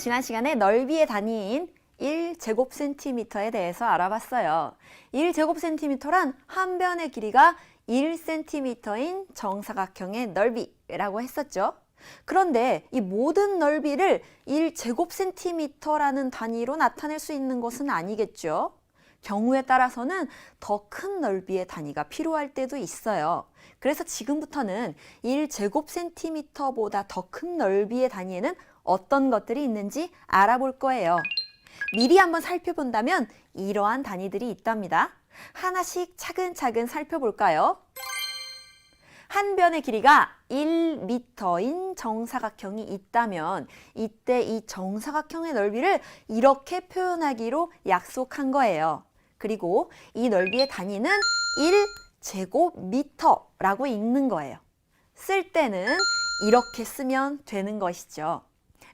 지난 시간에 넓이의 단위인 1제곱센티미터에 대해서 알아봤어요. 1제곱센티미터란 한 변의 길이가 1cm인 정사각형의 넓이라고 했었죠. 그런데 이 모든 넓이를 1제곱센티미터라는 단위로 나타낼 수 있는 것은 아니겠죠. 경우에 따라서는 더 큰 넓이의 단위가 필요할 때도 있어요. 그래서 지금부터는 1제곱센티미터보다 더 큰 넓이의 단위에는 어떤 것들이 있는지 알아볼 거예요. 미리 한번 살펴본다면 이러한 단위들이 있답니다. 하나씩 차근차근 살펴볼까요? 한 변의 길이가 1m인 정사각형이 있다면 이때 이 정사각형의 넓이를 이렇게 표현하기로 약속한 거예요. 그리고 이 넓이의 단위는 1제곱미터라고 읽는 거예요. 쓸 때는 이렇게 쓰면 되는 것이죠.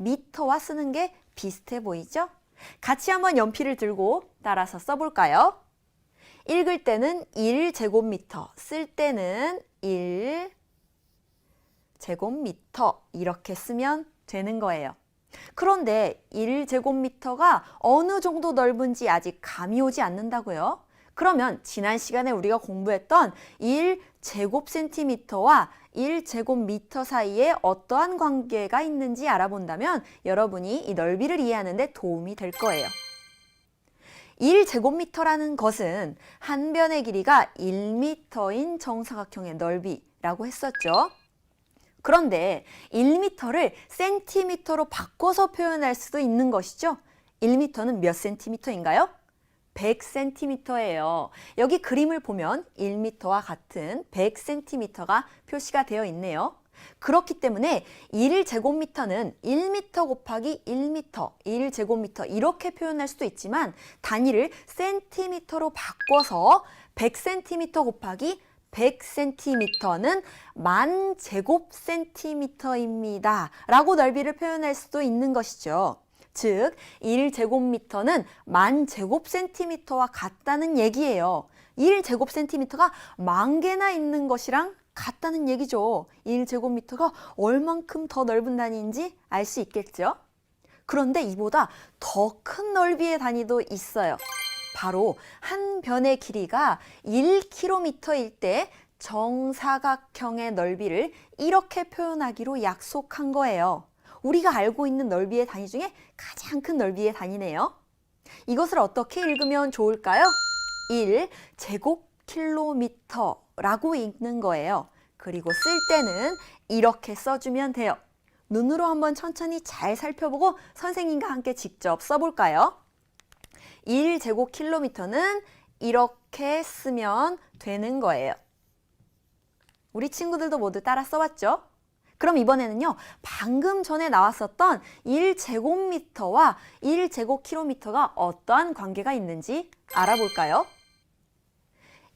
미터와 쓰는 게 비슷해 보이죠? 같이 한번 연필을 들고 따라서 써볼까요? 읽을 때는 1제곱미터, 쓸 때는 1제곱미터 이렇게 쓰면 되는 거예요. 그런데 1제곱미터가 어느 정도 넓은지 아직 감이 오지 않는다고요? 그러면 지난 시간에 우리가 공부했던 1 제곱센티미터와 1제곱미터 사이에 어떠한 관계가 있는지 알아본다면 여러분이 이 넓이를 이해하는 데 도움이 될 거예요. 1제곱미터라는 것은 한 변의 길이가 1m인 정사각형의 넓이라고 했었죠. 그런데 1m를 센티미터로 바꿔서 표현할 수도 있는 것이죠. 1m는 몇 센티미터인가요? 100cm예요. 여기 그림을 보면 1m와 같은 100cm가 표시가 되어 있네요. 그렇기 때문에 1제곱미터는 1m 곱하기 1m, 1제곱미터 이렇게 표현할 수도 있지만 단위를 센티미터로 바꿔서 100cm 곱하기 100cm는 만 제곱센티미터입니다. 라고 넓이를 표현할 수도 있는 것이죠. 즉, 1제곱미터는 만 제곱센티미터와 같다는 얘기예요. 1제곱센티미터가 만 개나 있는 것이랑 같다는 얘기죠. 1제곱미터가 얼만큼 더 넓은 단위인지 알 수 있겠죠? 그런데 이보다 더 큰 넓이의 단위도 있어요. 바로 한 변의 길이가 1km일 때 정사각형의 넓이를 이렇게 표현하기로 약속한 거예요. 우리가 알고 있는 넓이의 단위 중에 가장 큰 넓이의 단위네요. 이것을 어떻게 읽으면 좋을까요? 1 제곱킬로미터라고 읽는 거예요. 그리고 쓸 때는 이렇게 써주면 돼요. 눈으로 한번 천천히 잘 살펴보고 선생님과 함께 직접 써볼까요? 1제곱킬로미터는 이렇게 쓰면 되는 거예요. 우리 친구들도 모두 따라 써봤죠? 그럼 이번에는요, 방금 전에 나왔었던 1제곱미터와 1제곱킬로미터가 어떠한 관계가 있는지 알아볼까요?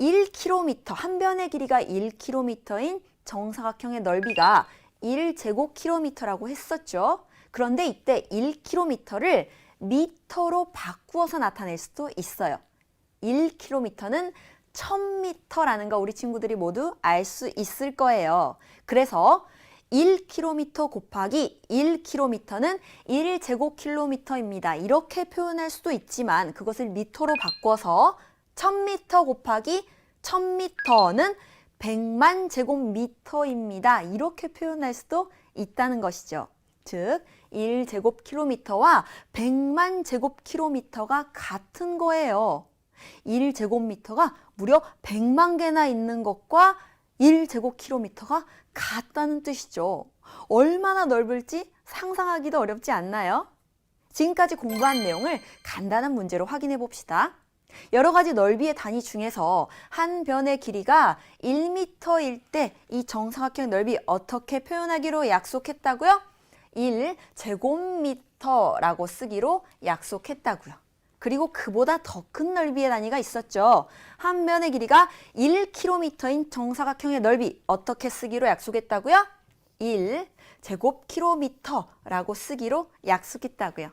1km, 한 변의 길이가 1km인 정사각형의 넓이가 1제곱킬로미터라고 했었죠. 그런데 이때 1km를 미터로 바꾸어서 나타낼 수도 있어요. 1km는 1000m라는 거 우리 친구들이 모두 알 수 있을 거예요. 그래서 1km 곱하기 1km는 1제곱킬로미터입니다. 이렇게 표현할 수도 있지만 그것을 미터로 바꿔서 1000m 곱하기 1000m는 100만 제곱미터입니다. 이렇게 표현할 수도 있다는 것이죠. 즉, 1제곱킬로미터와 100만 제곱킬로미터가 같은 거예요. 1제곱미터가 무려 100만 개나 있는 것과 1제곱킬로미터가 같다는 뜻이죠. 얼마나 넓을지 상상하기도 어렵지 않나요? 지금까지 공부한 내용을 간단한 문제로 확인해 봅시다. 여러 가지 넓이의 단위 중에서 한 변의 길이가 1m일 때 이 정사각형 넓이 어떻게 표현하기로 약속했다고요? 1제곱미터라고 쓰기로 약속했다고요. 그리고 그보다 더 큰 넓이의 단위가 있었죠. 한 변의 길이가 1km인 정사각형의 넓이 어떻게 쓰기로 약속했다고요? 1 제곱킬로미터라고 쓰기로 약속했다고요.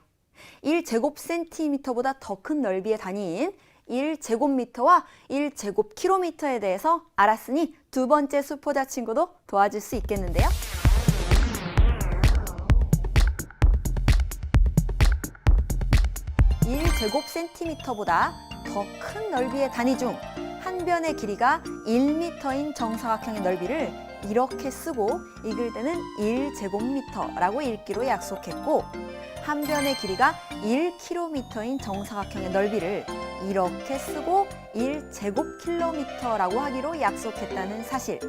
1 제곱센티미터보다 더 큰 넓이의 단위인 1제곱미터와 1제곱킬로미터에 대해서 알았으니 두 번째 수포자 친구도 도와줄 수 있겠는데요. 1제곱센티미터보다 더 큰 넓이의 단위 중 한 변의 길이가 1m인 정사각형의 넓이를 이렇게 쓰고 읽을 때는 1제곱미터라고 읽기로 약속했고 한 변의 길이가 1km인 정사각형의 넓이를 이렇게 쓰고 1제곱킬로미터라고 하기로 약속했다는 사실.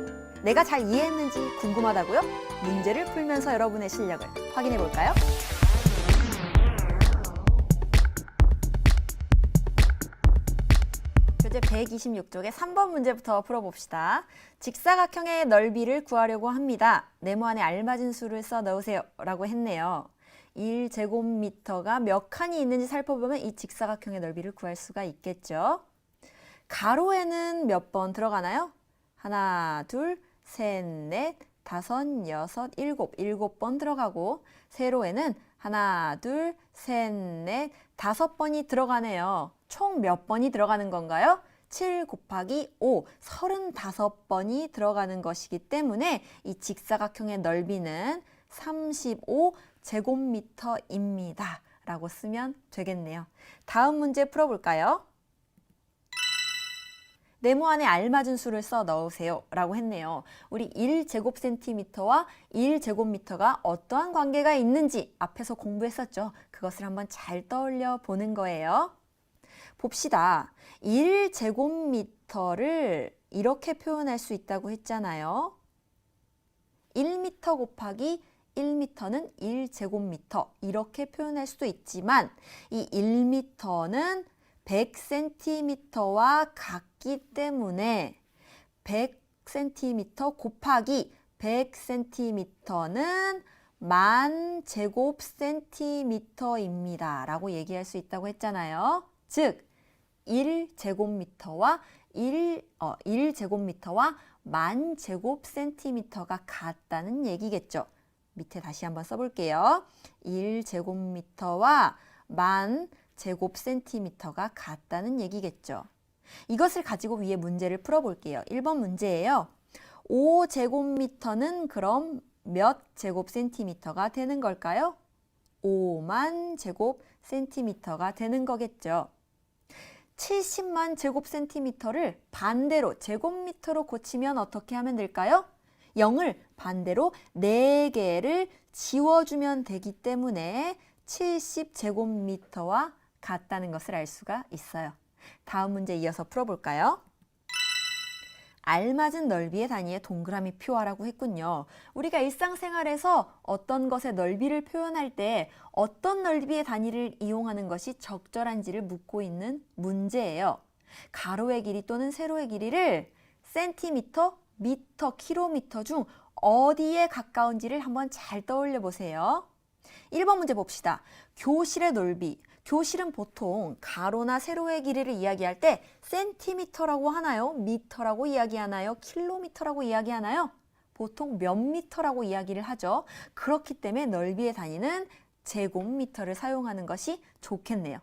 내가 잘 이해했는지 궁금하다고요? 문제를 풀면서 여러분의 실력을 확인해 볼까요? 교재 126쪽의 3번 문제부터 풀어봅시다. 직사각형의 넓이를 구하려고 합니다. 네모 안에 알맞은 수를 써 넣으세요. 라고 했네요. 1제곱미터가 몇 칸이 있는지 살펴보면 이 직사각형의 넓이를 구할 수가 있겠죠. 가로에는 몇 번 들어가나요? 하나, 둘, 셋, 넷, 다섯, 여섯, 일곱, 일곱 번 들어가고 세로에는 하나, 둘, 셋, 넷, 다섯 번이 들어가네요. 총 몇 번이 들어가는 건가요? 7 곱하기 5, 35번이 들어가는 것이기 때문에 이 직사각형의 넓이는 35 제곱미터입니다. 라고 쓰면 되겠네요. 다음 문제 풀어볼까요? 네모 안에 알맞은 수를 써 넣으세요. 라고 했네요. 우리 1제곱센티미터와 1제곱미터가 어떠한 관계가 있는지 앞에서 공부했었죠. 그것을 한번 잘 떠올려 보는 거예요. 봅시다. 1제곱미터를 이렇게 표현할 수 있다고 했잖아요. 1m 곱하기 1m는 1제곱미터 이렇게 표현할 수도 있지만 이 1m는 100cm와 같기 때문에 100cm 곱하기 100cm는 만 제곱 센티미터입니다. 라고 얘기할 수 있다고 했잖아요. 즉, 1제곱미터와 1, 어, 1제곱미터와 만 제곱센티미터가 같다는 얘기겠죠. 밑에 다시 한번 써볼게요. 1제곱미터와 만 제곱센티미터가 같다는 얘기겠죠. 이것을 가지고 위에 문제를 풀어볼게요. 1번 문제예요. 5제곱미터는 그럼 몇 제곱센티미터가 되는 걸까요? 5만 제곱센티미터가 되는 거겠죠. 70만 제곱센티미터를 반대로 제곱미터로 고치면 어떻게 하면 될까요? 0을 반대로 4개를 지워주면 되기 때문에 70제곱미터와 같다는 것을 알 수가 있어요. 다음 문제 이어서 풀어볼까요? 알맞은 넓이의 단위에 동그라미 표하라고 했군요. 우리가 일상생활에서 어떤 것의 넓이를 표현할 때 어떤 넓이의 단위를 이용하는 것이 적절한지를 묻고 있는 문제예요. 가로의 길이 또는 세로의 길이를 센티미터, 미터, 킬로미터 중 어디에 가까운지를 한번 잘 떠올려 보세요. 1번 문제 봅시다. 교실의 넓이. 교실은 보통 가로나 세로의 길이를 이야기할 때 센티미터라고 하나요? 미터라고 이야기하나요? 킬로미터라고 이야기하나요? 보통 몇 미터라고 이야기를 하죠. 그렇기 때문에 넓이의 단위는 제곱미터를 사용하는 것이 좋겠네요.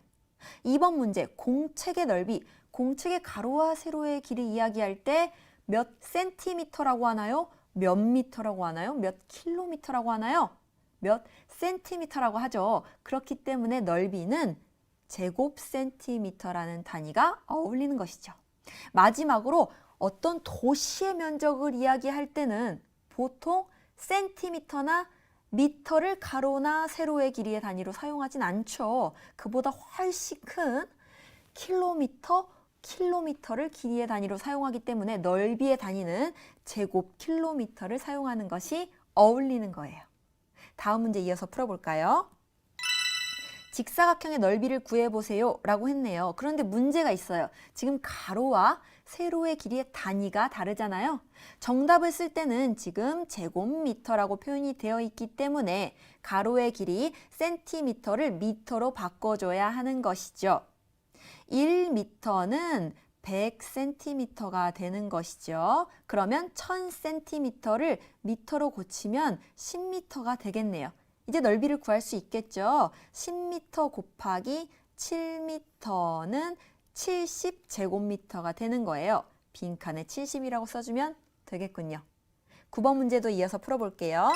2번 문제, 공책의 넓이. 공책의 가로와 세로의 길이 이야기할 때 몇 센티미터라고 하나요? 몇 미터라고 하나요? 몇 킬로미터라고 하나요? 몇 센티미터라고 하죠. 그렇기 때문에 넓이는 제곱 센티미터라는 단위가 어울리는 것이죠. 마지막으로 어떤 도시의 면적을 이야기할 때는 보통 센티미터나 미터를 가로나 세로의 길이의 단위로 사용하진 않죠. 그보다 훨씬 큰 킬로미터, 킬로미터를 길이의 단위로 사용하기 때문에 넓이의 단위는 제곱 킬로미터를 사용하는 것이 어울리는 거예요. 다음 문제 이어서 풀어볼까요? 직사각형의 넓이를 구해보세요 라고 했네요. 그런데 문제가 있어요. 지금 가로와 세로의 길이의 단위가 다르잖아요. 정답을 쓸 때는 지금 제곱미터라고 표현이 되어 있기 때문에 가로의 길이 센티미터를 미터로 바꿔줘야 하는 것이죠. 1미터는 100cm가 되는 것이죠. 그러면 1000cm를 미터로 고치면 10m가 되겠네요. 이제 넓이를 구할 수 있겠죠. 10m 곱하기 7m는 70제곱미터가 되는 거예요. 빈칸에 70이라고 써주면 되겠군요. 9번 문제도 이어서 풀어볼게요.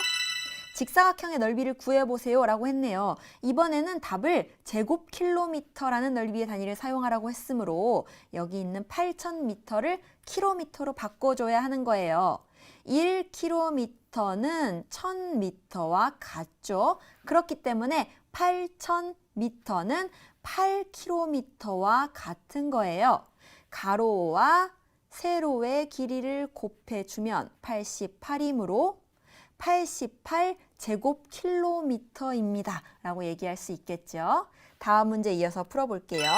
직사각형의 넓이를 구해보세요 라고 했네요. 이번에는 답을 제곱킬로미터라는 넓이의 단위를 사용하라고 했으므로 여기 있는 8,000m를 킬로미터로 바꿔줘야 하는 거예요. 1km는 1000m와 같죠. 그렇기 때문에 8000m는 8km와 같은 거예요. 가로와 세로의 길이를 곱해주면 88이므로 88 제곱킬로미터입니다. 라고 얘기할 수 있겠죠. 다음 문제 이어서 풀어볼게요.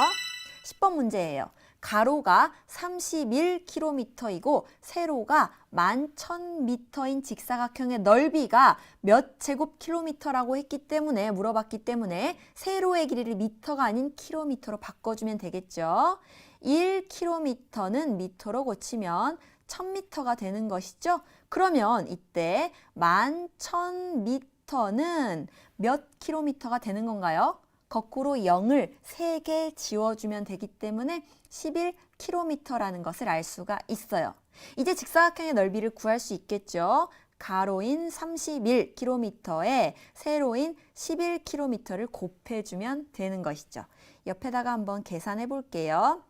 10번 문제예요. 가로가 31km이고 세로가 11,000m인 직사각형의 넓이가 몇 제곱킬로미터라고 했기 때문에 물어봤기 때문에 세로의 길이를 미터가 아닌 킬로미터로 바꿔주면 되겠죠. 1km는 미터로 고치면 1000m가 되는 것이죠. 그러면 이때 11,000m는 몇 킬로미터가 되는 건가요? 거꾸로 0을 3개 지워주면 되기 때문에 11km라는 것을 알 수가 있어요. 이제 직사각형의 넓이를 구할 수 있겠죠. 가로인 31km에 세로인 11km를 곱해주면 되는 것이죠. 옆에다가 한번 계산해 볼게요.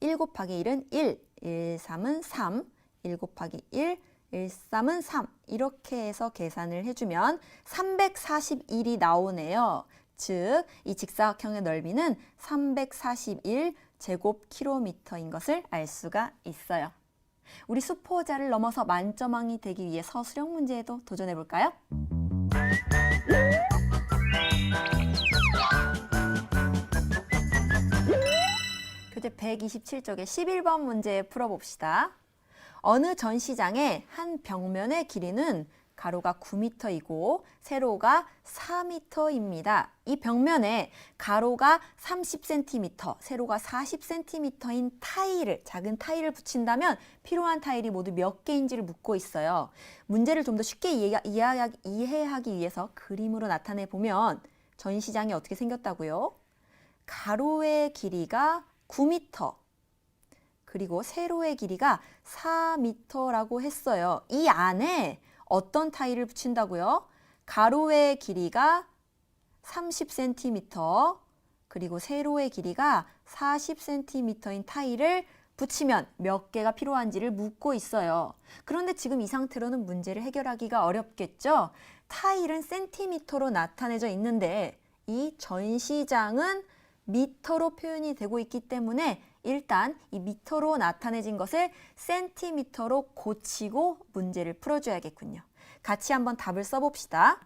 1 곱하기 1은 1, 1, 3은 3, 1 곱하기 1, 1, 3은 3 이렇게 해서 계산을 해주면 341이 나오네요. 즉, 이 직사각형의 넓이는 341 제곱킬로미터인 것을 알 수가 있어요. 우리 수포자를 넘어서 만점왕이 되기 위해 서 수령 문제에도 도전해 볼까요? 교재 127쪽의 11번 문제 풀어봅시다. 어느 전시장의 한 벽면의 길이는 가로가 9m이고 세로가 4m입니다. 이 벽면에 가로가 30cm, 세로가 40cm인 타일을 작은 타일을 붙인다면 필요한 타일이 모두 몇 개인지를 묻고 있어요. 문제를 좀 더 쉽게 이해, 이해하기, 이해하기 위해서 그림으로 나타내 보면 전시장이 어떻게 생겼다고요? 가로의 길이가 9m, 그리고 세로의 길이가 4m라고 했어요. 이 안에 어떤 타일을 붙인다고요? 가로의 길이가 30cm, 그리고 세로의 길이가 40cm인 타일을 붙이면 몇 개가 필요한지를 묻고 있어요. 그런데 지금 이 상태로는 문제를 해결하기가 어렵겠죠? 타일은 센티미터로 나타내져 있는데 이 전시장은 미터로 표현이 되고 있기 때문에 일단 이 미터로 나타내진 것을 센티미터로 고치고 문제를 풀어줘야겠군요. 같이 한번 답을 써봅시다.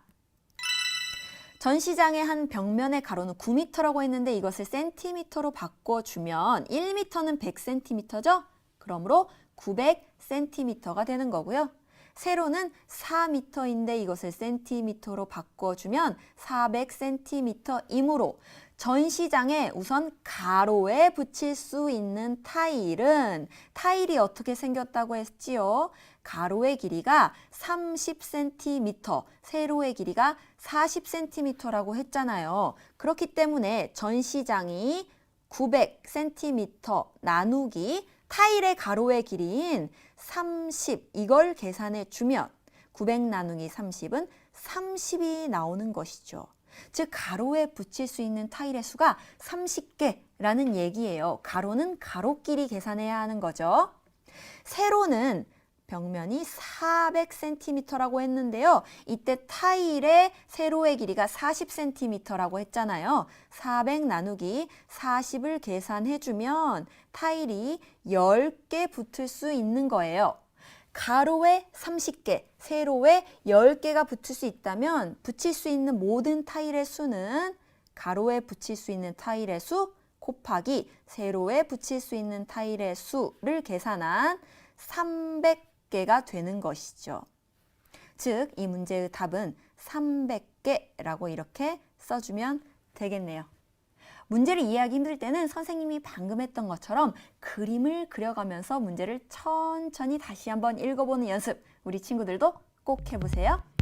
전시장의 한 벽면의 가로는 9m라고 했는데 이것을 센티미터로 바꿔주면 1m는 100cm죠? 그러므로 900cm가 되는 거고요. 세로는 4m인데 이것을 센티미터로 바꿔주면 400cm이므로 전 시장에 우선 가로에 붙일 수 있는 타일은 타일이 어떻게 생겼다고 했지요? 가로의 길이가 30cm, 세로의 길이가 40cm라고 했잖아요. 그렇기 때문에 전 시장이 900cm 나누기 타일의 가로의 길이인 30 이걸 계산해 주면 900 나누기 30은 30이 나오는 것이죠. 즉 가로에 붙일 수 있는 타일의 수가 30개라는 얘기예요. 가로는 가로끼리 계산해야 하는 거죠. 세로는 벽면이 400cm라고 했는데요. 이때 타일의 세로의 길이가 40cm라고 했잖아요. 400 나누기 40을 계산해주면 타일이 10개 붙을 수 있는 거예요. 가로에 30개, 세로에 10개가 붙을 수 있다면 붙일 수 있는 모든 타일의 수는 가로에 붙일 수 있는 타일의 수 곱하기 세로에 붙일 수 있는 타일의 수를 계산한 300 개가 되는 것이죠. 즉, 이 문제의 답은 300개라고 이렇게 써주면 되겠네요. 문제를 이해하기 힘들 때는 선생님이 방금 했던 것처럼 그림을 그려가면서 문제를 천천히 다시 한번 읽어보는 연습 우리 친구들도 꼭 해보세요.